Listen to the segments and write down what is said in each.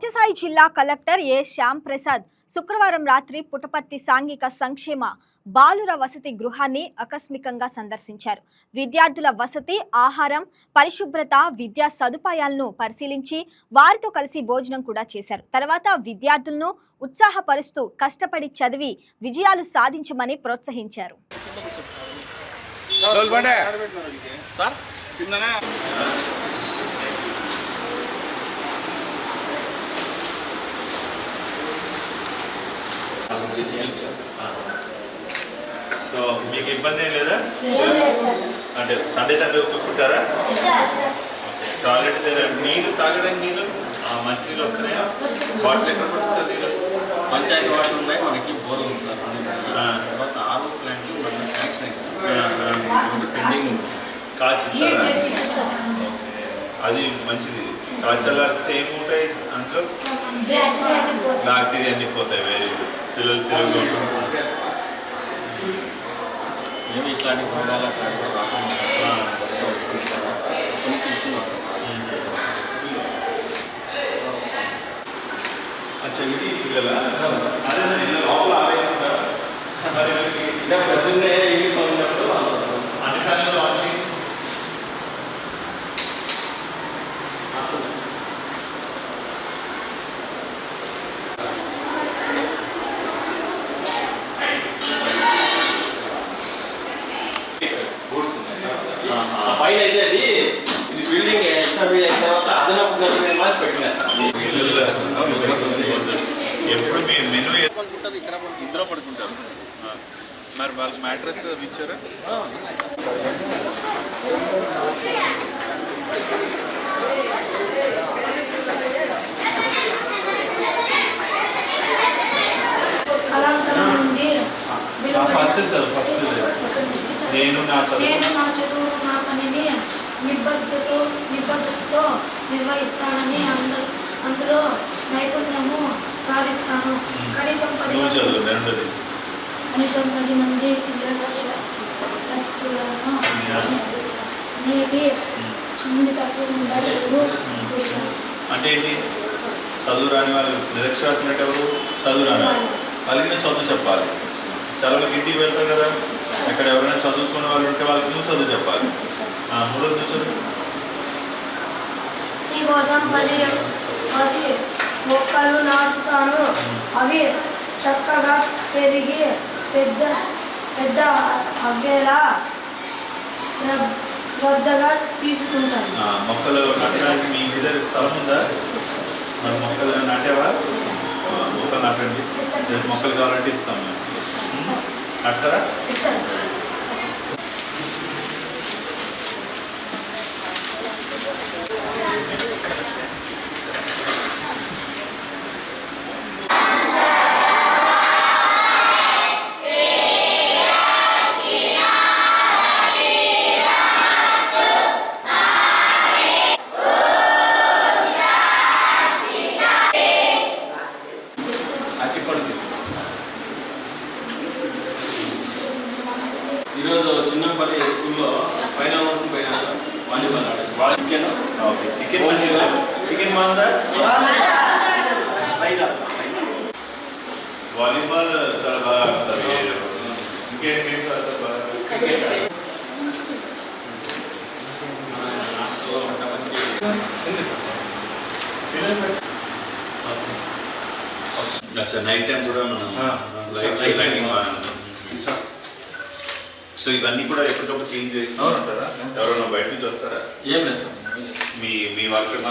సత్యసాయి జిల్లా కలెక్టర్ ఏ శ్యామ్ ప్రసాద్ శుక్రవారం రాత్రి పుటపర్తి సాంఘిక సంక్షేమ బాలుర వసతి గృహాన్ని ఆకస్మికంగా సందర్శించారు. విద్యార్థుల వసతి ఆహారం పరిశుభ్రత విద్యా సదుపాయాలను పరిశీలించి వారితో కలిసి భోజనం కూడా చేశారు. తర్వాత విద్యార్థులను ఉత్సాహపరుస్తూ కష్టపడి చదివి విజయాలు సాధించమని ప్రోత్సహించారు. సార్ మంచి హెల్ప్ చేస్తారు సార్. సో మీకు ఇబ్బంది ఏం లేదా? అంటే సండే సండే ఒప్పుకుంటారా టాయిలెట్ దగ్గర నీళ్ళు తాగడానికి నీళ్ళు ఆ, మంచి నీళ్ళు వస్తున్నాయా? బాటిల్ ఎక్కడ పట్టుకుంటారు నీళ్ళు పంచాయతీ వాటర్ ఉన్నాయి మనకి బోర్ ఉంది సార్. తర్వాత ఆరో ప్లాంట్ మనకి శాంక్షన్ అయింది సార్. పెండింగ్ ఉంది సార్. అది మంచిది. కాల్చల్లారిస్తే ఏముంటాయి అందులో? బ్యాక్టీరియా అన్ని పోతాయి. వెరీ గుడ్ పిల్లలు తిరగకుండా మేము ఇట్లాంటి రోగాలు అట్లాంటి. వర్షం వస్తుంది కదా కొన్ని చూస్తున్నాం సార్ అచ్చా ఇది పిల్లల? అదే నేను లోపల ఆవేశంగా ఫుడ్స్ ఉన్నాయి సార్ పైన అయితే అది ఇది బిల్డింగ్ ఎస్టాబ్లిష్ అయిన తర్వాత అదనపు గవర్నమెంట్ మాది పెట్టినా సార్. ఎప్పుడు మెనూ పడుకుంటారు ఇక్కడ పడుకుంటారు ఇందులో పడుకుంటారు. ఆ. మరి వాళ్ళకి మ్యాట్రెస్ ఇచ్చారా? ఫస్ట్ చదువు ఫస్ట్. నేను నా చదువు. నేను నా చదువు నా పనిని నిబద్ధతో నిబద్ధతతో నిర్వహిస్తానని అంద అందులో నైపుణ్యము సాధిస్తాను. కనీసం పది మంది కనీసం పది మంది నీటి అంటే ఏంటి? చదువు రాని వాళ్ళు నిరక్షరాసినట్టు ఎవరు? చదువు రాని వాళ్ళు. వాళ్ళకి చదువు చెప్పాలి. సెలవులకి ఇంటికి వెళ్తావు కదా? ఎక్కడ ఎవరైనా చదువుకున్న వాళ్ళు ఉంటే వాళ్ళకి నువ్వు చదువు చెప్పాలి. ఆ, మూడోది నువ్వు చదువు. ఈ కోసం పది పది మొక్కలు నాటుతాను. అవి చక్కగా పెరిగి పెద్ద పెద్ద అవ్వేలా శ్ర- శ్రద్ధగా తీసుకుంటాను ఆ, మొక్కలు నాటడానికి మీ ఇంటి దగ్గర స్థలం ఉందా? మరి మొక్కలు నాటేవా? మొక్కలు నాటండి. మొక్కలు కావాలంటే ఇస్తాం మేము. నాటుతారా? ఈరోజు చిన్నపల్లి స్కూల్లో పైన వరకు పోయినా సార్? వాలీబాల్ ఆడారు చికెన్? ఓకే చికెన్ మంచిగా చికెన్ బాగుందా రైట్ సార్ వాలీబాల్ చాలా బాగా ఆడతారు. ఇంకేం గేమ్స్ ఆడతారు బాగా? క్రికెట్ నైట్ టైం కూడా మనం light light lighting lighting so ఇవన్నీ కూడా ఎప్పటికప్పుడు చేంజ్ చేస్తూ అవును. వస్తారా? ఎవరైనా బయట నుంచి వస్తారా? ఏం లేదు సార్ మీ మీ workers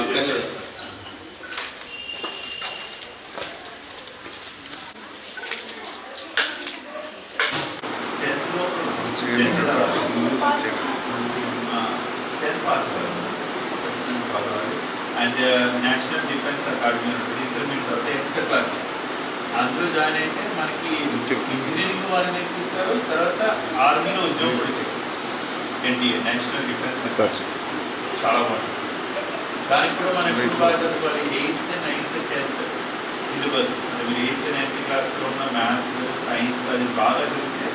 and National Defence Academy ఉంటుంది. ఇంటర్మీడియట్ తర్వాత ఎక్సెట్రా అందులో జాయిన్ అయితే మనకి ఇంజనీరింగ్ వారు నేర్పిస్తారు. తర్వాత ఆర్మీలో ఉద్యోగం కూడా ఎన్డీఏ నేషనల్ డిఫెన్స్ చాలా బాగుంటుంది దానికి కూడా మనం ఎప్పుడు బాగా చదువుకోవాలి. Eighth ninth tenth syllabus. అంటే మీరు ఎయిత్ నైన్త్ క్లాస్లో ఉన్న మ్యాథ్స్ సైన్స్ అది బాగా చదివితే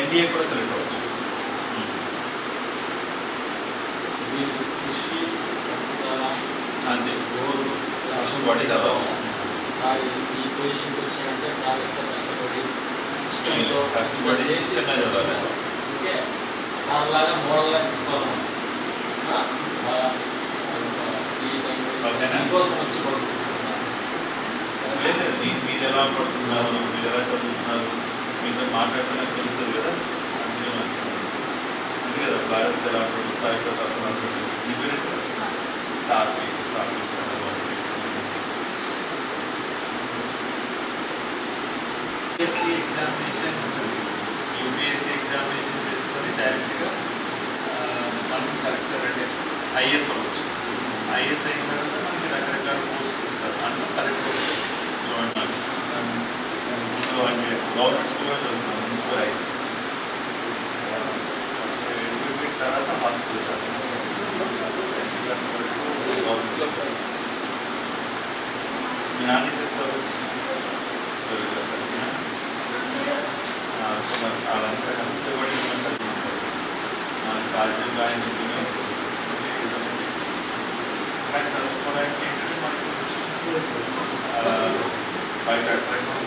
ఎన్డీఏ కూడా సెలెక్ట్ అవ్వచ్చు. అంతే బాడీ చదవాలి. సార్ ఈ పొజిషన్కి వచ్చాయంటే సార్ ఎంత కష్టపడి ఇష్టంతో కష్టపడి. అందుకే సార్ లాగా మోడల్గా తీసుకోవాలి? దీనికోసం వచ్చి సార్. మీ- మీరు ఎలా పడుతున్నారు మీరు ఎలా చదువుతున్నారు మీతో మాట్లాడుతున్నా తెలుస్తుంది కదా? అందుకే కదా భారత్ ఎలా ఉంటుంది సాయి ప్రతాప్ హాస్పిటల్ మీ పేరు ఎగ్జామినేషన్ యూపీఎస్సీ ఎగ్జామినేషన్ చేసుకొని డైరెక్ట్గా మనం కరెక్టర్ అంటే ఐఎస్ అవ్వచ్చు. ఐఎస్ అయిన తర్వాత మనకి రకరకాల పోస్ట్ ఇస్తారు. అందులో కరెక్ట్ జాయిన్ స్కూల్లో అంటే గవర్నమెంట్ స్కూల్లో చదువుతున్నాను మున్సిపల్ ఐస్ తర్వాత హాస్పిటల్ మీ నాన్న ఏం చేస్తారు సో మరి వాళ్ళంతా కష్టపడి మనం చదువుకుంటారు మనకి సాధ్యం కానీ కానీ చదువుకోవడానికి ఏంటంటే మనకి ఆ, బయట అట్రాక్షన్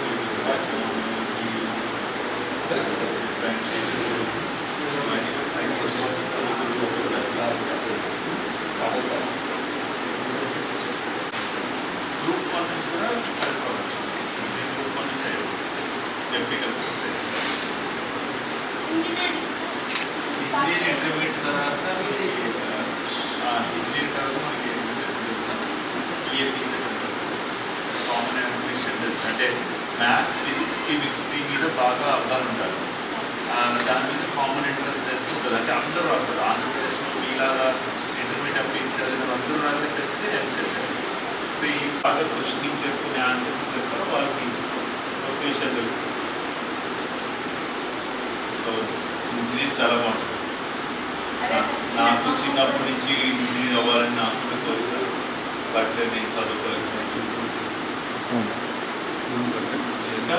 గ్రూప్ వన్ నుంచి కూడా చదువుకోవచ్చు నేను గ్రూప్ వన్ నుంచి అయ్యాను టెక్నికల్ సొసైటీ ఇంజనీర్ ఇంటర్మీడియట్ తర్వాత ఇంజనీర్ తర్వాత మనకి ఈఏపీ కామన్ అడ్మిషన్ టెస్ట్ అంటే మ్యాథ్స్ ఫిజిక్స్ కెమిస్ట్రీ మీద బాగా అవగాహన ఉండాలి దాని మీద కామన్ ఇంట్రెస్ట్ టెస్ట్ ఉంటుంది అంటే అందరూ రాస్తారు ఆంధ్రప్రదేశ్లో మీలాగా ఇంటర్మీడియట్ అప్లీస్ చదివిన అందరూ రాసే టెస్ట్ ఎంసెట్ ఈ బాగా క్వశ్చనింగ్ చేసుకుని ఆన్సర్ చేస్తారో వాళ్ళకి ఒక విషయం తెలుస్తుంది సో ఇంజనీర్ చాలా బాగుంటుంది నా- నాకు చిన్నప్పటి నుంచి ఇంజనీర్ అవ్వాలని నాకు కోరిక బట్ నేను చదువుకోలేదు చేత